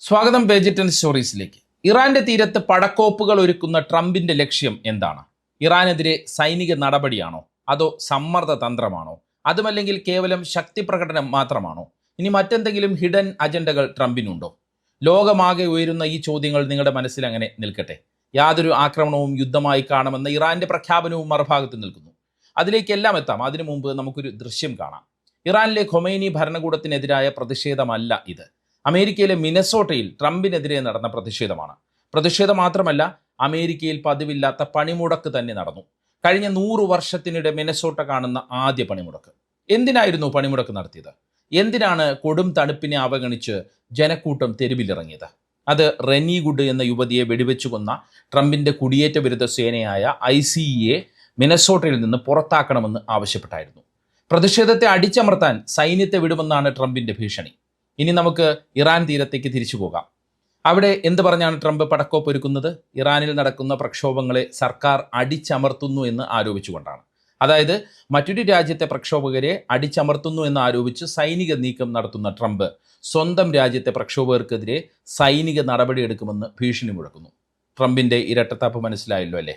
സ്വാഗതം വെജിറ്റൻ സ്റ്റോറീസിലേക്ക്. ഇറാന്റെ തീരത്ത് പടക്കോപ്പുകൾ ഒരുക്കുന്ന ട്രംപിന്റെ ലക്ഷ്യം എന്താണ്? ഇറാനെതിരെ സൈനിക നടപടിയാണോ? അതോ സമ്മർദ്ദ തന്ത്രമാണോ? അതുമല്ലെങ്കിൽ കേവലം ശക്തി പ്രകടനം മാത്രമാണോ? ഇനി മറ്റെന്തെങ്കിലും ഹിഡൻ അജണ്ടകൾ ട്രംപിനുണ്ടോ? ലോകമാകെ ഉയരുന്ന ഈ ചോദ്യങ്ങൾ നിങ്ങളുടെ മനസ്സിൽ അങ്ങനെ നിൽക്കട്ടെ. യാതൊരു ആക്രമണവും യുദ്ധമായി കാണുമെന്ന ഇറാന്റെ പ്രഖ്യാപനവും മറുഭാഗത്ത് നിൽക്കുന്നു. അതിലേക്കെല്ലാം എത്താം. അതിനു മുമ്പ് നമുക്കൊരു ദൃശ്യം കാണാം. ഇറാനിലെ ഖൊമൈനി ഭരണകൂടത്തിനെതിരായ പ്രതിഷേധമല്ല ഇത്. അമേരിക്കയിലെ മിനസോട്ടയിൽ ട്രംപിനെതിരെ നടന്ന പ്രതിഷേധമാണ്. പ്രതിഷേധം മാത്രമല്ല അമേരിക്കയിൽ പതിവില്ലാത്ത പണിമുടക്ക് തന്നെ നടന്നു. കഴിഞ്ഞ നൂറു വർഷത്തിനിടെ മിനസോട്ട കാണുന്ന ആദ്യ പണിമുടക്ക്. എന്തിനായിരുന്നു പണിമുടക്ക് നടത്തിയത്? എന്തിനാണ് കൊടും തണുപ്പിനെ അവഗണിച്ച് ജനക്കൂട്ടം തെരുവിലിറങ്ങിയത്? അത് റെനി ഗുഡ് എന്ന യുവതിയെ വെടിവെച്ചു കൊന്ന ട്രംപിന്റെ കുടിയേറ്റ വിരുദ്ധ സേനയായ ഐ സി ഇയെ മിനസോട്ടയിൽ നിന്ന് പുറത്താക്കണമെന്ന് ആവശ്യപ്പെട്ടായിരുന്നു. പ്രതിഷേധത്തെ അടിച്ചമർത്താൻ സൈന്യത്തെ വിടുമെന്നാണ് ട്രംപിന്റെ ഭീഷണി. ഇനി നമുക്ക് ഇറാൻ തീരത്തേക്ക് തിരിച്ചു പോകാം. അവിടെ എന്ത് പറഞ്ഞാണ് ട്രംപ് പടക്കോപ്പ് ഒരുക്കുന്നത്? ഇറാനിൽ നടക്കുന്ന പ്രക്ഷോഭങ്ങളെ സർക്കാർ അടിച്ചമർത്തുന്നു എന്ന് ആരോപിച്ചുകൊണ്ടാണ്. അതായത് മറ്റൊരു രാജ്യത്തെ പ്രക്ഷോഭകരെ അടിച്ചമർത്തുന്നു എന്ന് ആരോപിച്ച് സൈനിക നീക്കം നടത്തുന്ന ട്രംപ് സ്വന്തം രാജ്യത്തെ പ്രക്ഷോഭകർക്കെതിരെ സൈനിക നടപടിയെടുക്കുമെന്ന് ഭീഷണി മുഴക്കുന്നു. ട്രംപിന്റെ ഇരട്ടത്താപ്പ് മനസ്സിലായല്ലോ അല്ലേ?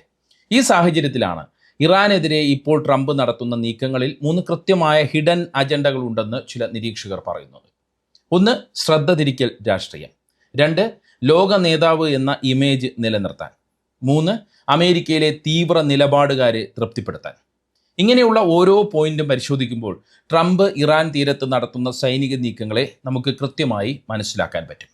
ഈ സാഹചര്യത്തിലാണ് ഇറാനെതിരെ ഇപ്പോൾ ട്രംപ് നടത്തുന്ന നീക്കങ്ങളിൽ മൂന്ന് കൃത്യമായ ഹിഡൻ അജണ്ടകളുണ്ടെന്ന് ചില നിരീക്ഷകർ പറയുന്നത് ഒന്ന് ശ്രദ്ധ തിരിക്കൽ രാഷ്ട്രീയം. രണ്ട് ലോക നേതാവ് എന്ന ഇമേജ് നിലനിർത്താൻ. മൂന്ന് അമേരിക്കയിലെ തീവ്ര നിലപാടുകാരെ തൃപ്തിപ്പെടുത്താൻ. ഇങ്ങനെയുള്ള ഓരോ പോയിന്റും പരിശോധിക്കുമ്പോൾ ട്രംപ് ഇറാൻ തീരത്ത് നടത്തുന്ന സൈനിക നീക്കങ്ങളെ നമുക്ക് കൃത്യമായി മനസ്സിലാക്കാൻ പറ്റും.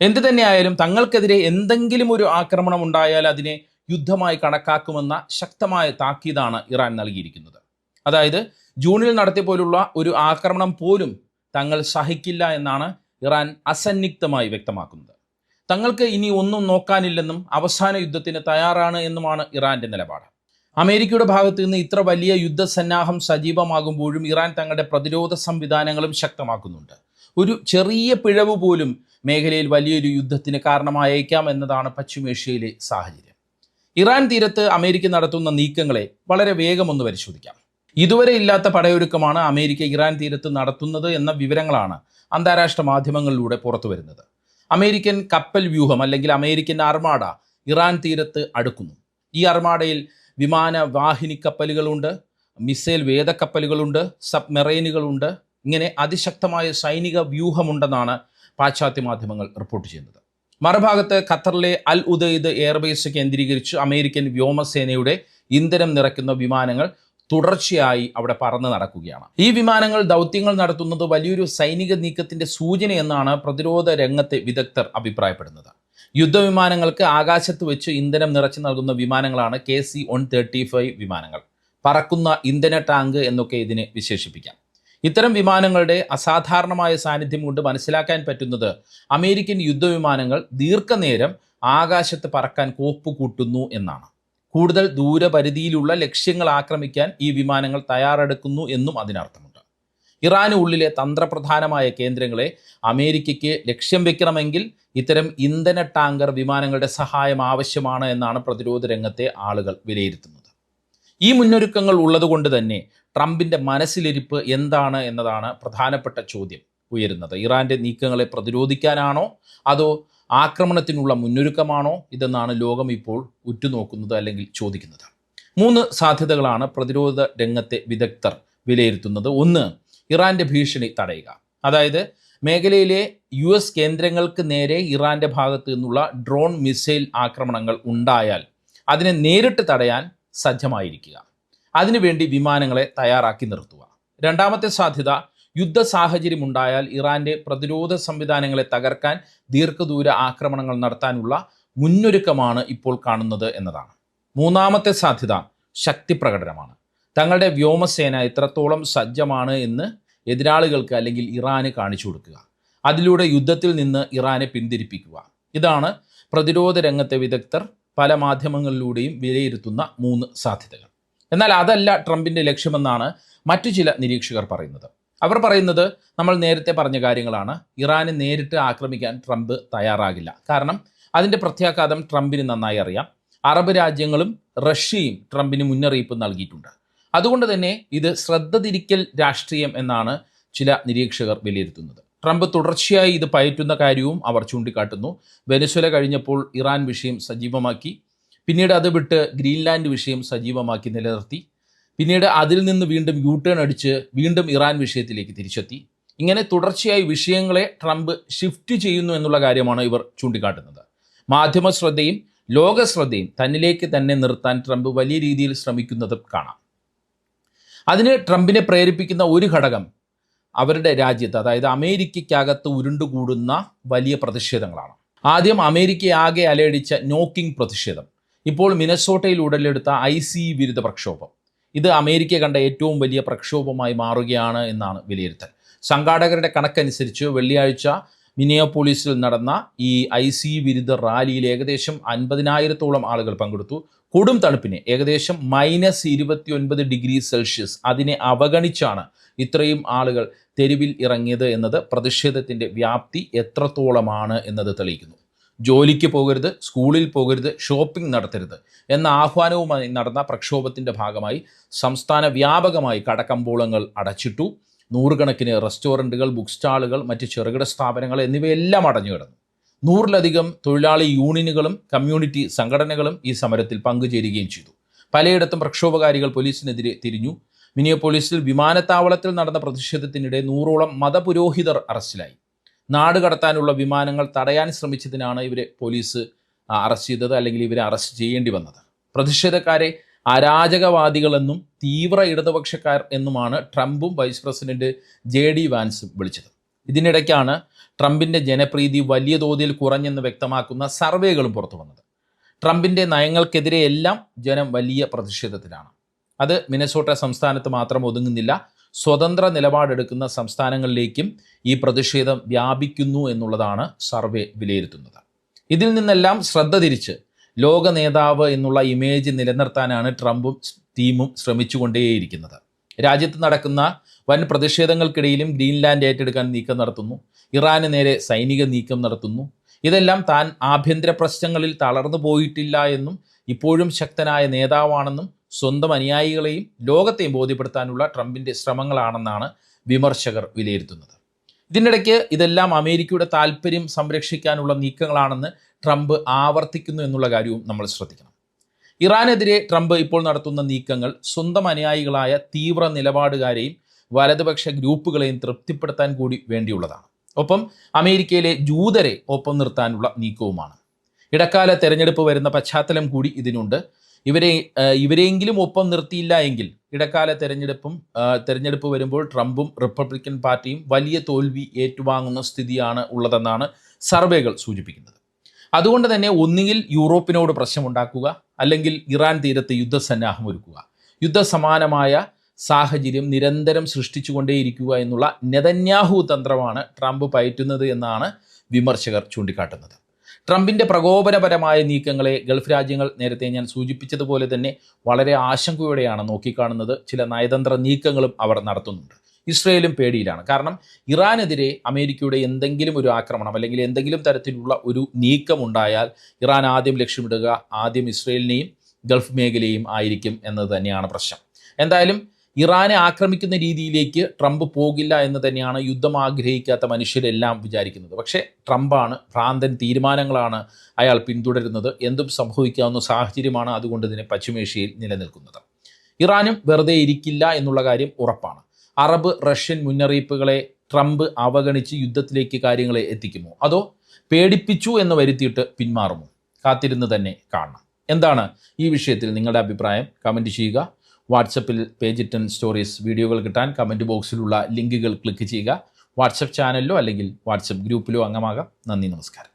എന്തു തന്നെയായാലും തങ്ങൾക്കെതിരെ എന്തെങ്കിലും ഒരു ആക്രമണം ഉണ്ടായാൽ അതിനെ യുദ്ധമായി കണക്കാക്കുമെന്ന ശക്തമായ താക്കീതാണ് ഇറാൻ നൽകിയിരിക്കുന്നത്. അതായത് ജൂണിൽ നടത്തിയ പോലുള്ള ഒരു ആക്രമണം പോലും തങ്ങൾ സഹിക്കില്ല എന്നാണ് ഇറാൻ അസന്നിഗ്ധമായി വ്യക്തമാക്കുന്നത്. തങ്ങൾക്ക് ഇനി ഒന്നും നോക്കാനില്ലെന്നും അവസാന യുദ്ധത്തിന് തയ്യാറാണ് എന്നുമാണ് ഇറാന്റെ നിലപാട്. അമേരിക്കയുടെ ഭാഗത്ത് നിന്ന് ഇത്ര വലിയ യുദ്ധസന്നാഹം സജീവമാകുമ്പോഴും ഇറാൻ തങ്ങളുടെ പ്രതിരോധ സംവിധാനങ്ങളും ശക്തമാക്കുന്നുണ്ട്. ഒരു ചെറിയ പിഴവ് പോലും മേഖലയിൽ വലിയൊരു യുദ്ധത്തിന് കാരണമായേക്കാം എന്നതാണ് പശ്ചിമേഷ്യയിലെ സാഹചര്യം. ഇറാൻ തീരത്ത് അമേരിക്ക നടത്തുന്ന നീക്കങ്ങളെ വളരെ വേഗമൊന്ന് പരിശോധിക്കാം. ഇതുവരെ ഇല്ലാത്ത പടയൊരുക്കമാണ് അമേരിക്ക ഇറാൻ തീരത്ത് നടത്തുന്നത് എന്ന വിവരങ്ങളാണ് അന്താരാഷ്ട്ര മാധ്യമങ്ങളിലൂടെ പുറത്തു വരുന്നത്. അമേരിക്കൻ കപ്പൽ വ്യൂഹം അല്ലെങ്കിൽ അമേരിക്കൻ അർമാഡ ഇറാൻ തീരത്ത് അടുക്കുന്നു. ഈ അർമാഡയിൽ വിമാന വാഹിനി കപ്പലുകളുണ്ട് മിസൈൽ വേദക്കപ്പലുകളുണ്ട് സബ്മെറൈനുകളുണ്ട്. ഇങ്ങനെ അതിശക്തമായ സൈനിക വ്യൂഹമുണ്ടെന്നാണ് പാശ്ചാത്യ മാധ്യമങ്ങൾ റിപ്പോർട്ട് ചെയ്യുന്നത്. മറുഭാഗത്ത് ഖത്തറിലെ അൽ ഉദയ്ദ് എയർബേസ് കേന്ദ്രീകരിച്ച് അമേരിക്കൻ വ്യോമസേനയുടെ ഇന്ധനം നിറയ്ക്കുന്ന വിമാനങ്ങൾ തുടർച്ചയായി അവിടെ പറന്ന് നടക്കുകയാണ്. ഈ വിമാനങ്ങൾ ദൗത്യങ്ങൾ നടത്തുന്നത് വലിയൊരു സൈനിക നീക്കത്തിന്റെ സൂചനയെന്നാണ് പ്രതിരോധ രംഗത്തെ വിദഗ്ധർ അഭിപ്രായപ്പെടുന്നത്. യുദ്ധവിമാനങ്ങൾക്ക് ആകാശത്ത് വെച്ച് ഇന്ധനം നിറച്ചു നൽകുന്ന വിമാനങ്ങളാണ് K C one thirty five വിമാനങ്ങൾ. പറക്കുന്ന ഇന്ധന ടാങ്ക് എന്നൊക്കെ ഇതിനെ വിശേഷിപ്പിക്കാം. ഇത്തരം വിമാനങ്ങളുടെ അസാധാരണമായ സാന്നിധ്യം കൊണ്ട് മനസ്സിലാക്കാൻ പറ്റുന്നത് അമേരിക്കൻ യുദ്ധവിമാനങ്ങൾ ദീർഘനേരം ആകാശത്ത് പറക്കാൻ കോപ്പ് കൂട്ടുന്നു എന്നാണ്. കൂടുതൽ ദൂരപരിധിയിലുള്ള ലക്ഷ്യങ്ങൾ ആക്രമിക്കാൻ ഈ വിമാനങ്ങൾ തയ്യാറെടുക്കുന്നു എന്നും അതിനർത്ഥമുണ്ട്. ഇറാന് ഉള്ളിലെ തന്ത്രപ്രധാനമായ കേന്ദ്രങ്ങളെ അമേരിക്കയ്ക്ക് ലക്ഷ്യം വെക്കണമെങ്കിൽ ഇത്തരം ഇന്ധന ടാങ്കർ വിമാനങ്ങളുടെ സഹായം ആവശ്യമാണ് എന്നാണ് പ്രതിരോധ രംഗത്തെ ആളുകൾ വിലയിരുത്തുന്നത്. ഈ മുന്നൊരുക്കങ്ങൾ ഉള്ളതുകൊണ്ട് തന്നെ ട്രംപിന്റെ മനസ്സിലിരിപ്പ് എന്താണ് എന്നതാണ് പ്രധാനപ്പെട്ട ചോദ്യം ഉയരുന്നത്. ഇറാന്റെ നീക്കങ്ങളെ പ്രതിരോധിക്കാനാണോ അതോ ആക്രമണത്തിനുള്ള മുന്നൊരുക്കമാണോ ഇതെന്നാണ് ലോകം ഇപ്പോൾ ഉറ്റുനോക്കുന്നത് അല്ലെങ്കിൽ ചോദിക്കുന്നത്. മൂന്ന് സാധ്യതകളാണ് പ്രതിരോധ രംഗത്തെ വിദഗ്ധർ വിലയിരുത്തുന്നത്. ഒന്ന് ഇറാന്റെ ഭീഷണി തടയുക. അതായത് മേഖലയിലെ യു എസ് കേന്ദ്രങ്ങൾക്ക് നേരെ ഇറാന്റെ ഭാഗത്തു നിന്നുള്ള ഡ്രോൺ മിസൈൽ ആക്രമണങ്ങൾ ഉണ്ടായാൽ അതിനെ നേരിട്ട് തടയാൻ സജ്ജമായിരിക്കുക. അതിനുവേണ്ടി വിമാനങ്ങളെ തയ്യാറാക്കി നിർത്തുക. രണ്ടാമത്തെ സാധ്യത യുദ്ധ സാഹചര്യം ഉണ്ടായാൽ ഇറാന്റെ പ്രതിരോധ സംവിധാനങ്ങളെ തകർക്കാൻ ദീർഘദൂര ആക്രമണങ്ങൾ നടത്താനുള്ള മുന്നൊരുക്കമാണ് ഇപ്പോൾ കാണുന്നത് എന്നതാണ്. മൂന്നാമത്തെ സാധ്യത ശക്തി പ്രകടനമാണ്. തങ്ങളുടെ വ്യോമസേന എത്രത്തോളം സജ്ജമാണ് എന്ന് എതിരാളികൾക്ക് അല്ലെങ്കിൽ ഇറാന് കാണിച്ചു കൊടുക്കുക. അതിലൂടെ യുദ്ധത്തിൽ നിന്ന് ഇറാനെ പിന്തിരിപ്പിക്കുക. ഇതാണ് പ്രതിരോധ രംഗത്തെ വിദഗ്ധർ പല മാധ്യമങ്ങളിലൂടെയും വിലയിരുത്തുന്ന മൂന്ന് സാധ്യതകൾ. എന്നാൽ അതല്ല ട്രംപിന്റെ ലക്ഷ്യമെന്നാണ് മറ്റു ചില നിരീക്ഷകർ പറയുന്നത്. അവർ പറയുന്നത് നമ്മൾ നേരത്തെ പറഞ്ഞ കാര്യങ്ങളാണ്. ഇറാനെ നേരിട്ട് ആക്രമിക്കാൻ ട്രംപ് തയ്യാറാകില്ല. കാരണം അതിന്റെ പ്രത്യാഘാതം ട്രംപിന് നന്നായി അറിയാം. അറബ് രാജ്യങ്ങളും റഷ്യയും ട്രംപിന് മുന്നറിയിപ്പ് നൽകിയിട്ടുണ്ട്. അതുകൊണ്ട് തന്നെ ഇത് ശ്രദ്ധ തിരിക്കൽ രാഷ്ട്രീയം എന്നാണ് ചില നിരീക്ഷകർ വിലയിരുത്തുന്നത്. ട്രംപ് തുടർച്ചയായി ഇത് പയറ്റുന്ന കാര്യവും അവർ ചൂണ്ടിക്കാട്ടുന്നു. വെനസ്വല കഴിഞ്ഞപ്പോൾ ഇറാൻ വിഷയം സജീവമാക്കി. പിന്നീട് അത് വിട്ട് ഗ്രീൻലാൻഡ് വിഷയം സജീവമാക്കി നിലനിർത്തി. പിന്നീട് അതിൽ നിന്ന് വീണ്ടും യു ടേൺ അടിച്ച് വീണ്ടും ഇറാൻ വിഷയത്തിലേക്ക് തിരിച്ചെത്തി. ഇങ്ങനെ തുടർച്ചയായി വിഷയങ്ങളെ ട്രംപ് ഷിഫ്റ്റ് ചെയ്യുന്നു എന്നുള്ള കാര്യമാണ് ഇവർ ചൂണ്ടിക്കാട്ടുന്നത്. മാധ്യമ ശ്രദ്ധയും ലോക ശ്രദ്ധയും തന്നിലേക്ക് തന്നെ നിർത്താൻ ട്രംപ് വലിയ രീതിയിൽ ശ്രമിക്കുന്നതും കാണാം. അതിന് ട്രംപിനെ പ്രേരിപ്പിക്കുന്ന ഒരു ഘടകം അവരുടെ രാജ്യത്ത് അതായത് അമേരിക്കയ്ക്കകത്ത് ഉരുണ്ടുകൂടുന്ന വലിയ പ്രതിഷേധങ്ങളാണ്. ആദ്യം അമേരിക്കയെ ആകെ അലയടിച്ച നോക്കിംഗ് പ്രതിഷേധം. ഇപ്പോൾ മിനസോട്ടയിൽ ഉടലെടുത്ത ഐ സി വിരുദ്ധ പ്രക്ഷോഭം. ഇത് അമേരിക്ക കണ്ട ഏറ്റവും വലിയ പ്രക്ഷോഭമായി മാറുകയാണ് എന്നാണ് വിലയിരുത്തൽ. സംഘാടകരുടെ കണക്കനുസരിച്ച് വെള്ളിയാഴ്ച മിനിയോപോളിസിൽ നടന്ന ഈ ഐ സി വിരുദ്ധ റാലിയിൽ ഏകദേശം അൻപതിനായിരത്തോളം ആളുകൾ പങ്കെടുത്തു. കൊടും തണുപ്പിനെ ഏകദേശം മൈനസ് ഇരുപത്തി ഒൻപത് ഡിഗ്രി സെൽഷ്യസ് അതിനെ അവഗണിച്ചാണ് ഇത്രയും ആളുകൾ തെരുവിൽ ഇറങ്ങിയത് എന്നത് പ്രതിഷേധത്തിന്റെ വ്യാപ്തി എത്രത്തോളമാണ് എന്നത് തെളിയിക്കുന്നു. ജോലിക്ക് പോകരുത് സ്കൂളിൽ പോകരുത് ഷോപ്പിംഗ് നടത്തരുത് എന്ന ആഹ്വാനവുമായി നടന്ന പ്രക്ഷോഭത്തിന്റെ ഭാഗമായി സംസ്ഥാന വ്യാപകമായി കടക്കമ്പോളങ്ങൾ അടച്ചിട്ടു. നൂറുകണക്കിന് റെസ്റ്റോറന്റുകൾ ബുക്ക് സ്റ്റാളുകൾ മറ്റ് ചെറുകിട സ്ഥാപനങ്ങൾ എന്നിവയെല്ലാം അടഞ്ഞു കിടന്നു. നൂറിലധികം തൊഴിലാളി യൂണിയനുകളും കമ്മ്യൂണിറ്റി സംഘടനകളും ഈ സമരത്തിൽ പങ്കുചേരുകയും ചെയ്തു. പലയിടത്തും പ്രക്ഷോഭകാരികൾ പോലീസിനെതിരെ തിരിഞ്ഞു. മിനിയോപോളിസിൽ വിമാനത്താവളത്തിൽ നടന്ന പ്രതിഷേധത്തിനിടെ നൂറോളം മതപുരോഹിതർ അറസ്റ്റിലായി. നാട് കടത്താനുള്ള വിമാനങ്ങൾ തടയാൻ ശ്രമിച്ചതിനാണ് ഇവരെ പോലീസ് അറസ്റ്റ് ചെയ്തത് അല്ലെങ്കിൽ ഇവരെ അറസ്റ്റ് ചെയ്യേണ്ടി വന്നത്. പ്രതിഷേധക്കാരെ അരാജകവാദികളെന്നും തീവ്ര ഇടതുപക്ഷക്കാർ എന്നുമാണ് ട്രംപും വൈസ് പ്രസിഡന്റ് ജെ ഡി വാൻസും വിളിച്ചത്. ഇതിനിടയ്ക്കാണ് ട്രംപിന്റെ ജനപ്രീതി വലിയ തോതിൽ കുറഞ്ഞെന്ന് വ്യക്തമാക്കുന്ന സർവേകളും പുറത്തു വന്നത്. ട്രംപിന്റെ നയങ്ങൾക്കെതിരെയെല്ലാം ജനം വലിയ പ്രതിഷേധത്തിലാണ്. അത് മിനസോട്ട സംസ്ഥാനത്ത് മാത്രം ഒതുങ്ങുന്നില്ല സ്വതന്ത്ര നിലപാടെടുക്കുന്ന സംസ്ഥാനങ്ങളിലേക്കും ഈ പ്രതിഷേധം വ്യാപിക്കുന്നു എന്നുള്ളതാണ് സർവേ വിലയിരുത്തുന്നത്. ഇതിൽ നിന്നെല്ലാം ശ്രദ്ധ തിരിച്ച് ലോക നേതാവ് എന്നുള്ള ഇമേജ് നിലനിർത്താനാണ് ട്രംപും ടീമും ശ്രമിച്ചുകൊണ്ടേയിരിക്കുന്നത്. രാജ്യത്ത് നടക്കുന്ന വൻ പ്രതിഷേധങ്ങൾക്കിടയിലും ഗ്രീൻലാൻഡ് ഏറ്റെടുക്കാൻ നീക്കം നടത്തുന്നു. ഇറാന് നേരെ സൈനിക നീക്കം നടത്തുന്നു. ഇതെല്ലാം താൻ ആഭ്യന്തര പ്രശ്നങ്ങളിൽ തളർന്നു പോയിട്ടില്ല എന്നും ഇപ്പോഴും ശക്തനായ നേതാവാണെന്നും സ്വന്തം അനുയായികളെയും ലോകത്തെയും ബോധ്യപ്പെടുത്താനുള്ള ട്രംപിന്റെ ശ്രമങ്ങളാണെന്നാണ് വിമർശകർ വിലയിരുത്തുന്നത്. ഇതിനിടയ്ക്ക് ഇതെല്ലാം അമേരിക്കയുടെ താല്പര്യം സംരക്ഷിക്കാനുള്ള നീക്കങ്ങളാണെന്ന് ട്രംപ് ആവർത്തിക്കുന്നു എന്നുള്ള കാര്യവും നമ്മൾ ശ്രദ്ധിക്കണം. ഇറാനെതിരെ ട്രംപ് ഇപ്പോൾ നടത്തുന്ന നീക്കങ്ങൾ സ്വന്തം അനുയായികളായ തീവ്ര നിലപാടുകാരെയും വലതുപക്ഷ ഗ്രൂപ്പുകളെയും തൃപ്തിപ്പെടുത്താൻ കൂടി വേണ്ടിയുള്ളതാണ്. ഒപ്പം അമേരിക്കയിലെ ജൂതരെ ഒപ്പം നിർത്താനുള്ള നീക്കവുമാണ്. ഇടക്കാല തെരഞ്ഞെടുപ്പ് വരുന്ന പശ്ചാത്തലം കൂടി ഇതിനുണ്ട്. ഇവരെ ഇവരെങ്കിലും ഒപ്പം നിർത്തിയില്ല എങ്കിൽ ഇടക്കാല തെരഞ്ഞെടുപ്പും തെരഞ്ഞെടുപ്പ് വരുമ്പോൾ ട്രംപും റിപ്പബ്ലിക്കൻ പാർട്ടിയും വലിയ തോൽവി ഏറ്റുവാങ്ങുന്ന സ്ഥിതിയാണ് ഉള്ളതെന്നാണ് സർവേകൾ സൂചിപ്പിക്കുന്നത്. അതുകൊണ്ട് തന്നെ ഒന്നുകിൽ യൂറോപ്പിനോട് പ്രശ്നമുണ്ടാക്കുക അല്ലെങ്കിൽ ഇറാൻ തീരത്ത് യുദ്ധസന്നാഹം ഒരുക്കുക. യുദ്ധസമാനമായ സാഹചര്യം നിരന്തരം സൃഷ്ടിച്ചുകൊണ്ടേയിരിക്കുക എന്നുള്ള നെതന്യാഹു തന്ത്രമാണ് ട്രംപ് പയറ്റുന്നത് എന്നാണ് വിമർശകർ ചൂണ്ടിക്കാട്ടുന്നത്. ട്രംപിന്റെ പ്രകോപനപരമായ നീക്കങ്ങളെ ഗൾഫ് രാജ്യങ്ങൾ നേരത്തെ ഞാൻ സൂചിപ്പിച്ചതുപോലെ തന്നെ വളരെ ആശങ്കയോടെയാണ് നോക്കിക്കാണുന്നത്. ചില നയതന്ത്ര നീക്കങ്ങളും അവർ നടത്തുന്നുണ്ട്. ഇസ്രയേലും പേടിയിലാണ്. കാരണം ഇറാനെതിരെ അമേരിക്കയുടെ എന്തെങ്കിലും ഒരു ആക്രമണം അല്ലെങ്കിൽ എന്തെങ്കിലും തരത്തിലുള്ള ഒരു നീക്കം ഉണ്ടായാൽ ഇറാൻ ആദ്യം ലക്ഷ്യമിടുക ആദ്യം ഇസ്രയേലിനെയും ഗൾഫ് മേഖലയും ആയിരിക്കും എന്നത് തന്നെയാണ് പ്രശ്നം. എന്തായാലും ഇറാനെ ആക്രമിക്കുന്ന രീതിയിലേക്ക് ട്രംപ് പോകില്ല എന്ന് തന്നെയാണ് യുദ്ധം ആഗ്രഹിക്കാത്ത മനുഷ്യരെല്ലാം വിചാരിക്കുന്നത്. പക്ഷേ ട്രംപാണ് ഭ്രാന്തൻ തീരുമാനങ്ങളാണ് അയാൾ പിന്തുടരുന്നത്. എന്തും സംഭവിക്കാവുന്ന സാഹചര്യമാണ് അതുകൊണ്ട് തന്നെ പശ്ചിമേഷ്യയിൽ നിലനിൽക്കുന്നത്. ഇറാനും വെറുതെ ഇരിക്കില്ല എന്നുള്ള കാര്യം ഉറപ്പാണ്. അറബ് റഷ്യൻ മുന്നറിയിപ്പുകളെ ട്രംപ് അവഗണിച്ച് യുദ്ധത്തിലേക്ക് കാര്യങ്ങളെ എത്തിക്കുമോ? അതോ പേടിപ്പിച്ചു എന്ന് വരുത്തിയിട്ട് പിന്മാറുമോ? കാത്തിരുന്ന് തന്നെ കാണണം. എന്താണ് ഈ വിഷയത്തിൽ നിങ്ങളുടെ അഭിപ്രായം? കമന്റ് ചെയ്യുക. വാട്സപ്പിൽ പേജ് ടെൻ സ്റ്റോറീസ് വീഡിയോകൾ കിട്ടാൻ കമന്റ് ബോക്സിലുള്ള ലിങ്കുകൾ ക്ലിക്ക് ചെയ്യുക. വാട്സപ്പ് ചാനലിലോ അല്ലെങ്കിൽ വാട്സപ്പ് ഗ്രൂപ്പിലോ അംഗമാകാം. നന്ദി നമസ്കാരം.